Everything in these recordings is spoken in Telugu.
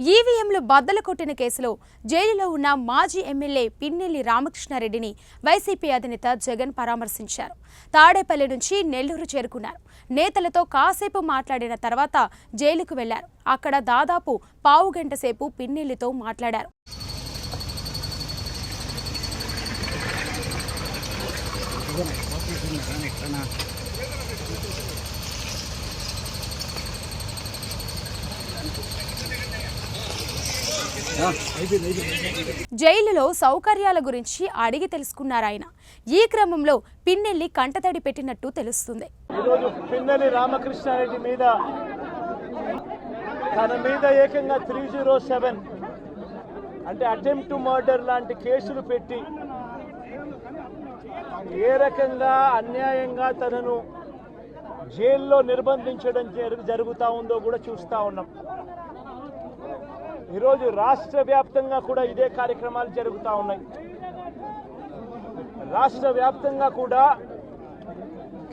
ఈవీఎంలు బద్దలు కొట్టిన కేసులో జైలులో ఉన్న మాజీ ఎమ్మెల్యే పిన్నెల్లి రామకృష్ణారెడ్డిని వైసీపీ అధినేత జగన్ పరామర్శించారు. తాడేపల్లి నుంచి నెల్లూరు చేరుకున్నారు. నేతలతో కాసేపు మాట్లాడిన తర్వాత జైలుకు వెళ్ళారు. అక్కడ దాదాపు పావు గంట సేపు పిన్నెల్లితో మాట్లాడారు. జైలులో సౌకర్యాల గురించి అడిగి తెలుసుకున్నారు ఆయన. ఈ క్రమంలో పిన్నెల్లి కంటతడి పెట్టినట్టు తెలుస్తుంది. ఈరోజు రామకృష్ణారెడ్డి మీద తన మీద ఏకంగా త్రీ జీరో సెవెన్ అంటే అటెంప్ట్ టు మర్డర్ లాంటి కేసులు పెట్టి ఏ రకంగా అన్యాయంగా తనను జైల్లో నిర్బంధించడం జరుగు జరుగుతూ ఉందో కూడా చూస్తూ ఉన్నాం. ఈరోజు రాష్ట్ర వ్యాప్తంగా కూడా ఇదే కార్యక్రమాలు జరుగుతూ ఉన్నాయి. రాష్ట్ర వ్యాప్తంగా కూడా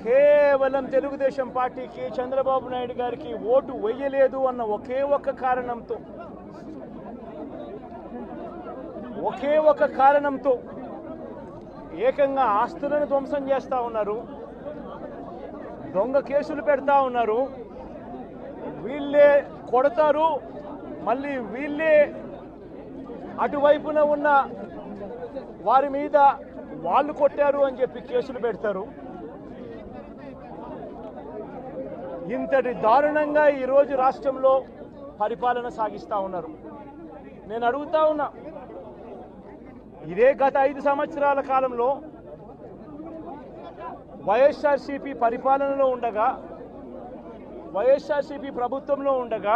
కేవలం తెలుగుదేశం పార్టీకి చంద్రబాబు నాయుడు గారికి ఓటు వేయలేదు అన్న ఒకే ఒక్క కారణంతో. ఒకే ఒక కారణంతో ఏకంగా ఆస్తులను ధ్వంసం చేస్తూ ఉన్నారు. దొంగ కేసులు పెడతా ఉన్నారు. వీళ్ళే కొడతారు మళ్ళీ వీళ్ళే అటువైపున ఉన్న వారి మీద వాళ్ళు కొట్టారు అని చెప్పి కేసులు పెడతారు. ఇంతటి దారుణంగా ఈరోజు రాష్ట్రంలో పరిపాలన సాగిస్తూ ఉన్నారు. నేను అడుగుతా ఉన్నా ఇదే గత ఐదు సంవత్సరాల కాలంలో వైఎస్ఆర్సీపీ పరిపాలనలో ఉండగా వైఎస్ఆర్సీపీ ప్రభుత్వంలో ఉండగా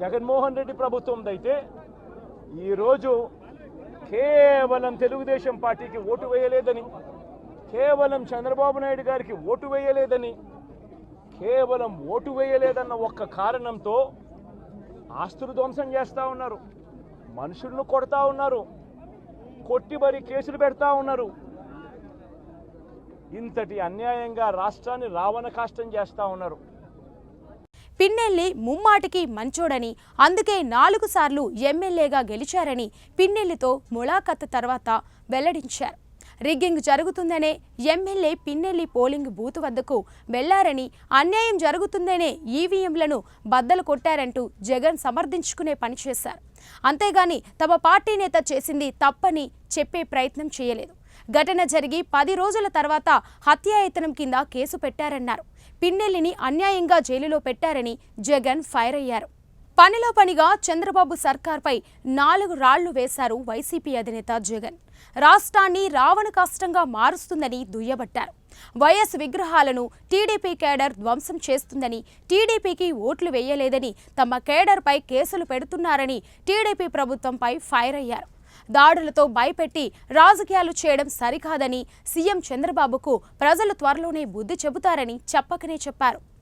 జగన్మోహన్ రెడ్డి ప్రభుత్వందైతే ఈరోజు కేవలం తెలుగుదేశం పార్టీకి ఓటు వేయలేదని కేవలం చంద్రబాబు నాయుడు గారికి ఓటు వేయలేదని కేవలం ఓటు వేయలేదన్న ఒక్క కారణంతో ఆస్తులు ధ్వంసం చేస్తూ ఉన్నారు మనుషులను కొడతా ఉన్నారు కొట్టి మరి కేసులు పెడతా ఉన్నారు. ఇంతటి అన్యాయంగా రాష్ట్రాన్ని రావణ కాష్టం చేస్తూ ఉన్నారు. పిన్నెల్లి ముమ్మాటికి మంచోడని అందుకే నాలుగు సార్లు ఎమ్మెల్యేగా గెలిచారని పిన్నెల్లితో ములాఖత్ తర్వాత వెల్లడించారు. రిగ్గింగ్ జరుగుతుందనే ఎమ్మెల్యే పిన్నెల్లి పోలింగ్ బూత్ వద్దకు వెళ్ళారని అన్యాయం జరుగుతుందనే ఈవీఎంలను బద్దలు కొట్టారంటూ జగన్ సమర్థించుకునే పని చేశారు. అంతేగాని తమ పార్టీ నేత చేసింది తప్పని చెప్పే ప్రయత్నం చేయలేదు. ఘటన జరిగి పది రోజుల తర్వాత హత్యాయతనం కింద కేసు పెట్టారన్నారు. పిన్నెల్లిని అన్యాయంగా జైలులో పెట్టారని జగన్ ఫైర్ అయ్యారు. పనిలో పనిగా చంద్రబాబు సర్కార్పై నాలుగు రాళ్ళు వేశారు వైసీపీ అధినేత జగన్. రాష్ట్రాన్ని రావణ కష్టంగా మారుస్తుందని దుయ్యబట్టారు. వైఎస్ విగ్రహాలను టీడీపీ కేడర్ ధ్వంసం చేస్తుందని టీడీపీకి ఓట్లు వేయలేదని తమ కేడర్పై కేసులు పెడుతున్నారని టీడీపీ ప్రభుత్వంపై ఫైర్ అయ్యారు. దాడులతో భయపెట్టి రాజకీయాలు చేయడం సరికాదని సీఎం చంద్రబాబుకు ప్రజలు త్వరలోనే బుద్ధి చెబుతారని చెప్పకనే చెప్పారు.